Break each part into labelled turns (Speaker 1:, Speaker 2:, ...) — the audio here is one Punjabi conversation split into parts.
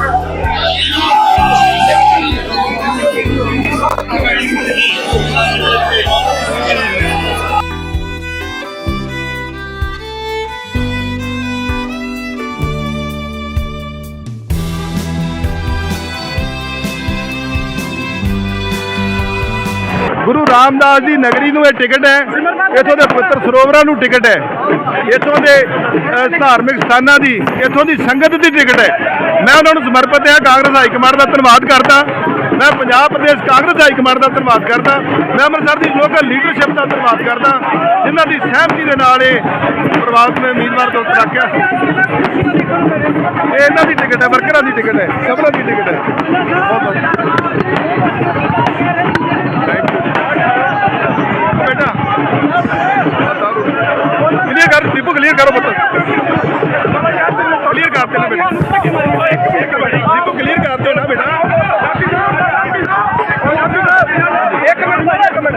Speaker 1: 何? ਗੁਰੂ ਰਾਮਦਾਸ ਦੀ ਨਗਰੀ ਨੂੰ ਇਹ ਟਿਕਟ ਹੈ। ਇੱਥੋਂ ਦੇ ਪਵਿੱਤਰ ਸਰੋਵਰਾਂ ਨੂੰ ਟਿਕਟ ਹੈ। ਇੱਥੋਂ ਦੇ ਧਾਰਮਿਕ ਸਥਾਨਾਂ ਦੀ, ਇੱਥੋਂ ਦੀ ਸੰਗਤ ਦੀ ਟਿਕਟ ਹੈ। ਮੈਂ ਉਹਨਾਂ ਨੂੰ ਸਮਰਪਿਤ ਹਾਂ, ਕਾਂਗਰਸ ਹਾਈ ਕਮਾਂਡ ਦਾ ਧੰਨਵਾਦ ਕਰਦਾ। ਮੈਂ ਪੰਜਾਬ ਪ੍ਰਦੇਸ਼ ਕਾਂਗਰਸ ਹਾਈ ਕਮਾਂਡ ਦਾ ਧੰਨਵਾਦ ਕਰਦਾ। ਮੈਂ ਅੰਮ੍ਰਿਤਸਰ ਦੀ ਲੋਕਲ ਲੀਡਰਸ਼ਿਪ ਦਾ ਧੰਨਵਾਦ ਕਰਦਾ। ਜਿਨ੍ਹਾਂ ਦੀ ਸਹਿਮਤੀ ਦੇ ਨਾਲ ਇਹ ਪ੍ਰਵਾਸ ਨੇ ਉਮੀਦਵਾਰ ਤੋਂ ਰੱਖਿਆ ਇਹ ਇਹਨਾਂ ਦੀ ਟਿਕਟ ਹੈ, ਵਰਕਰਾਂ ਦੀ ਟਿਕਟ ਹੈ, ਸਭਨਾਂ ਦੀ ਟਿਕਟ ਹੈ। ਬਹੁਤ ਬਹੁਤ। ਕਰ ਦੀਪੂ ਕਲੀਅਰ ਕਰੋ ਪੁੱਤ ਕਲੀਅਰ ਕਰ ਦੇ ਨਾ ਬੇਟਾ ਦੀਪੂ ਕਲੀਅਰ ਕਰ ਦਿਓ ਨਾ ਬੇਟਾ ਇੱਕ ਮਿੰਟ ਇੱਕ ਮਿੰਟ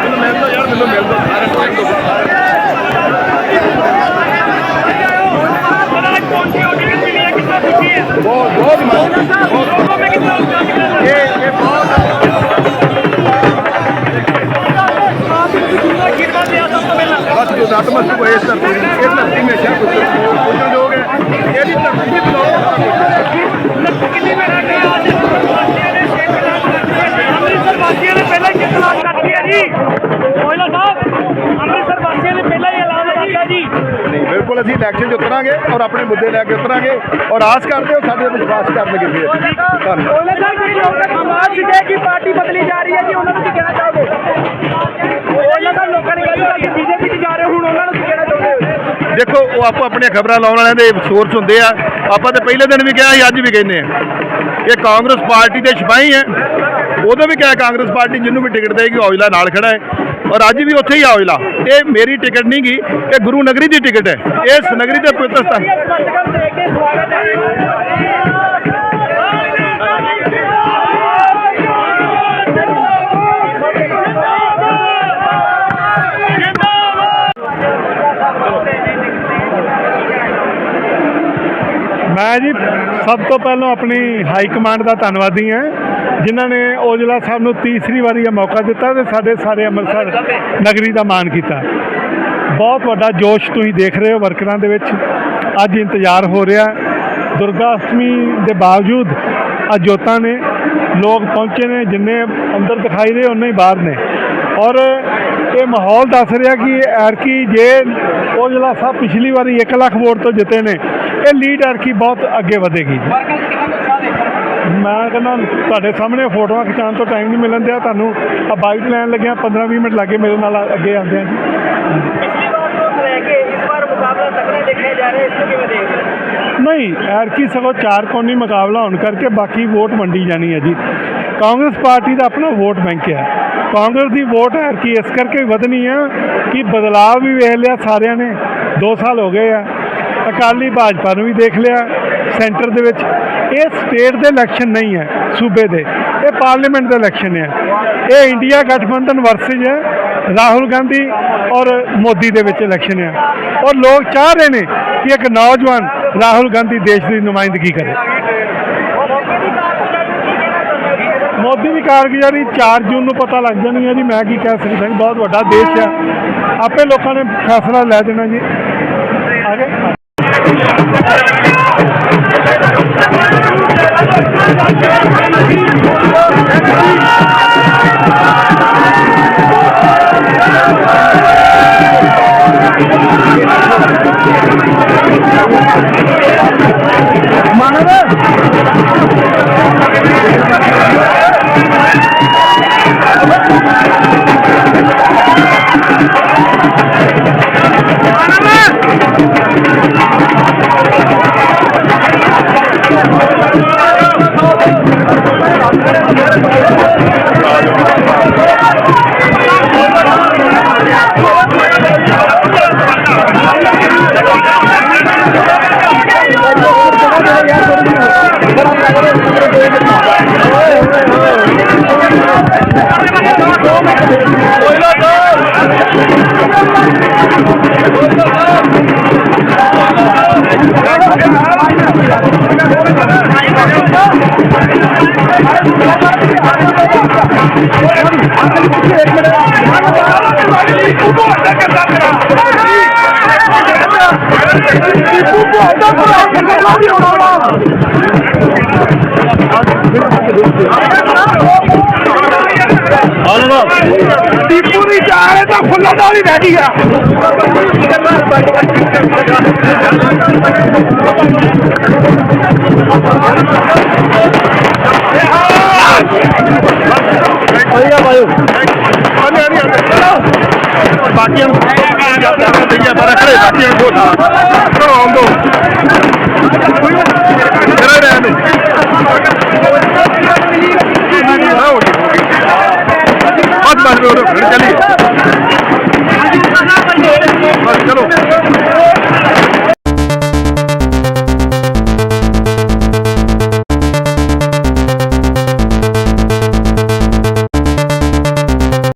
Speaker 1: ਮੈਨੂੰ ਮਿਲ ਦੋ ਯਾਰ ਮੈਨੂੰ ਮਿਲ ਦੋ ਸਾਰੇ ਟਾਈਮ ਤੋਂ ਬਹੁਤ ਬਹੁਤ ਮਨ ਇਹ ਇਹ ਬਹੁਤ ਬਸ ਜੋ ਨਤਮਸਤਕ ਹੋਏ ਇਸ ਧਰਤੀ ਨੂੰ, ਇਹ ਹਮੇਸ਼ਾ ਪੁੱਛਣਯੋਗ ਬਿਲਕੁਲ ਅਸੀਂ ਇਲੈਕਸ਼ਨ 'ਚ ਉਤਰਾਂਗੇ ਔਰ ਆਪਣੇ ਮੁੱਦੇ ਲੈ ਕੇ ਉਤਰਾਂਗੇ ਔਰ ਆਸ ਕਰਦੇ ਹੋ ਸਾਡੇ ਤੇ ਵਿਸ਼ਵਾਸ ਕਰਨਗੇ ਫਿਰ ਧੰਨਵਾਦ।
Speaker 2: ਪਾਰਟੀ ਬਦਲੀ ਜਾ ਰਹੀ ਹੈ ਜੀ? ਉਹਨਾਂ ਨੂੰ ਕੀ ਕਹਿਣਾ ਚਾਹੋਗੇ? ਕੋਇਲਾ ਸਾਹਿਬ ਲੋਕਾਂ ਨੇ ਕਿਹਾ ਕਿ ਬੀਜੇਪੀ 'ਚ ਜਾ ਰਹੇ ਹੁਣ ਉਹਨਾਂ ਨੂੰ ਕੀ ਕਹਿਣਾ ਚਾਹੋਗੇ?
Speaker 1: ਦੇਖੋ ਉਹ ਆਪੋ ਆਪਣੀਆਂ ਖਬਰਾਂ ਲਾਉਣ ਵਾਲਿਆਂ ਦੇ ਸੋਰਸ ਹੁੰਦੇ ਆ। ਆਪਾਂ ਤੇ ਪਹਿਲੇ ਦਿਨ ਵੀ ਕਿਹਾ ਸੀ ਅੱਜ ਵੀ ਕਹਿੰਦੇ ਆ। ਇਹ ਕਾਂਗਰਸ ਪਾਰਟੀ ਦੇ ਸਿਪਾਹੀ ਹੈ। ਉਦੋਂ ਵੀ ਕਿਹਾ ਕਾਂਗਰਸ ਪਾਰਟੀ ਜਿਹਨੂੰ ਵੀ ਟਿਕਟ ਦੇਗੀ ਔਜਲਾ ਨਾਲ ਖੜਾ ਹੈ। ਔਰ ਅੱਜ ਵੀ ਉੱਥੇ ਹੀ ਆ ਔਜਲਾ ਇਹ ਮੇਰੀ ਟਿਕਟ ਨਹੀਂ ਗਈ ਇਹ ਗੁਰੂ ਨਗਰੀ ਦੀ ਟਿਕਟ ਹੈ। ਇਸ ਨਗਰੀ ਦੇ ਪਵਿੱਤਰ ਸਥਾਨ
Speaker 3: ਮੈਂ ਜੀ ਸਭ ਤੋਂ ਪਹਿਲਾਂ ਆਪਣੀ ਹਾਈ ਕਮਾਂਡ ਦਾ ਧੰਨਵਾਦੀ ਹਾਂ। ਜਿਨ੍ਹਾਂ ਨੇ ਔਜਲਾ ਸਾਹਿਬ ਨੂੰ ਤੀਸਰੀ ਵਾਰੀ ਇਹ ਮੌਕਾ ਦਿੱਤਾ ਤੇ ਸਾਡੇ ਸਾਰੇ ਅੰਮ੍ਰਿਤਸਰ ਨਗਰੀ ਦਾ ਮਾਣ ਕੀਤਾ। ਬਹੁਤ ਵੱਡਾ ਜੋਸ਼ ਤੁਸੀਂ ਦੇਖ ਰਹੇ ਹੋ ਵਰਕਰਾਂ ਦੇ ਵਿੱਚ। ਅੱਜ ਇੰਤਜ਼ਾਰ ਹੋ ਰਿਹਾ। ਦੁਰਗਾ ਅਸ਼ਟਮੀ ਦੇ ਬਾਵਜੂਦ ਅੱਜ ਜੋਤਾਂ ਨੇ, ਲੋਕ ਪਹੁੰਚੇ ਨੇ, ਜਿੰਨੇ ਅੰਦਰ ਦਿਖਾਈ ਰਹੇ ਉਨੇ ਹੀ ਬਾਹਰ ਨੇ। ਔਰ ਇਹ ਮਾਹੌਲ ਦੱਸ ਰਿਹਾ ਕਿ ਐਰਕੀ ਜੇ ਔਜਲਾ ਸਾਹਿਬ ਪਿਛਲੀ ਵਾਰੀ 1 ਲੱਖ ਵੋਟ ਤੋਂ ਜਿੱਤੇ ਨੇ, ਇਹ ਲੀਡ ਐਰਕੀ ਬਹੁਤ ਅੱਗੇ ਵਧੇਗੀ। ਮੈਂ ਕਹਿੰਦਾ ਤੁਹਾਡੇ ਸਾਹਮਣੇ ਫੋਟੋਆਂ ਖਿਚਾਉਣ ਤੋਂ ਟਾਈਮ ਨਹੀਂ ਮਿਲਣ ਦਿਆ ਤੁਹਾਨੂੰ ਆ ਬਾਈਟ ਲੈਣ ਲੱਗਿਆ 15-20 ਮਿੰਟ ਲੱਗੇ ਮੇਰੇ ਨਾਲ ਅੱਗੇ ਆਉਂਦੇ ਆ ਜੀ।
Speaker 2: ਪਿਛਲੀ ਵਾਰ ਤੋਂ ਲੈ ਕੇ ਇਸ ਵਾਰ ਮੁਕਾਬਲਾ ਤਕੜਾ ਦੇਖਿਆ ਜਾ ਰਿਹਾ ਇਸ ਨੂੰ ਕਿਵੇਂ ਦੇਖਦੇ ਹੋ?
Speaker 3: ਨਹੀਂ ਐਰਕੀ ਸਗੋਂ ਚਾਰ ਕੋਣੀ ਮੁਕਾਬਲਾ ਹੋਣ ਕਰਕੇ ਬਾਕੀ ਵੋਟ ਵੰਡੀ ਜਾਣੀ ਹੈ ਜੀ। ਕਾਂਗਰਸ ਪਾਰਟੀ ਦਾ ਆਪਣਾ ਵੋਟ ਬੈਂਕ ਹੈ। ਕਾਂਗਰਸ ਦੀ ਵੋਟ ਐਰਕੀ ਇਸ ਕਰਕੇ ਵਧਣੀ ਆ ਕਿ ਬਦਲਾਅ ਵੀ ਵੇਖ ਲਿਆ ਸਾਰਿਆਂ ਨੇ 2 ਸਾਲ ਹੋ ਗਏ ਆ। ਅਕਾਲੀ ਭਾਜਪਾ ਨੂੰ ਵੀ ਦੇਖ ਲਿਆ। ਸੈਂਟਰ ਦੇ ਵਿੱਚ। ਇਹ ਸਟੇਟ ਦੇ ਇਲੈਕਸ਼ਨ ਨਹੀਂ ਹੈ, ਸੂਬੇ ਦੇ। ਇਹ ਪਾਰਲੀਮੈਂਟ ਦੇ ਇਲੈਕਸ਼ਨ ਹੈ ਇਹ ਇੰਡੀਆ ਗਠਬੰਧਨ ਵਰਸਜ ਹੈ, ਰਾਹੁਲ ਗਾਂਧੀ ਔਰ ਮੋਦੀ ਦੇ ਵਿੱਚ ਇਲੈਕਸ਼ਨ ਹੈ। ਔਰ ਲੋਕ ਚਾਹ ਰਹੇ ਨੇ ਕਿ ਇੱਕ ਨੌਜਵਾਨ ਰਾਹੁਲ ਗਾਂਧੀ ਦੇਸ਼ ਦੀ ਨੁਮਾਇੰਦਗੀ ਕਰੇ। ਮੋਦੀ ਦੀ ਕਾਰਗੁਜ਼ਾਰੀ 4 ਜੂਨ ਨੂੰ ਪਤਾ ਲੱਗ ਜਾਣੀ ਹੈ ਜੀ, ਮੈਂ ਕੀ ਕਹਿ ਸਕਦਾ ਬਹੁਤ ਵੱਡਾ ਦੇਸ਼ ਹੈ। ਆਪੇ ਲੋਕਾਂ ਨੇ ਫੈਸਲਾ ਲੈ ਦੇਣਾ ਜੀ। Yeah. Yeah! ਆਗੇ ਟੀਪੂ ਦੀ ਚਾਲ ਤਾਂ ਫੁੱਲਾਂ ਨਾਲ ਹੀ ਰਹਿ ਗਈ ਆ
Speaker 1: ਬਾਕੀਆਂ ਨੂੰ ਦਈਆ ਪਰ ਖੜੇ ਬਾਕੀਆਂ ਨੂੰ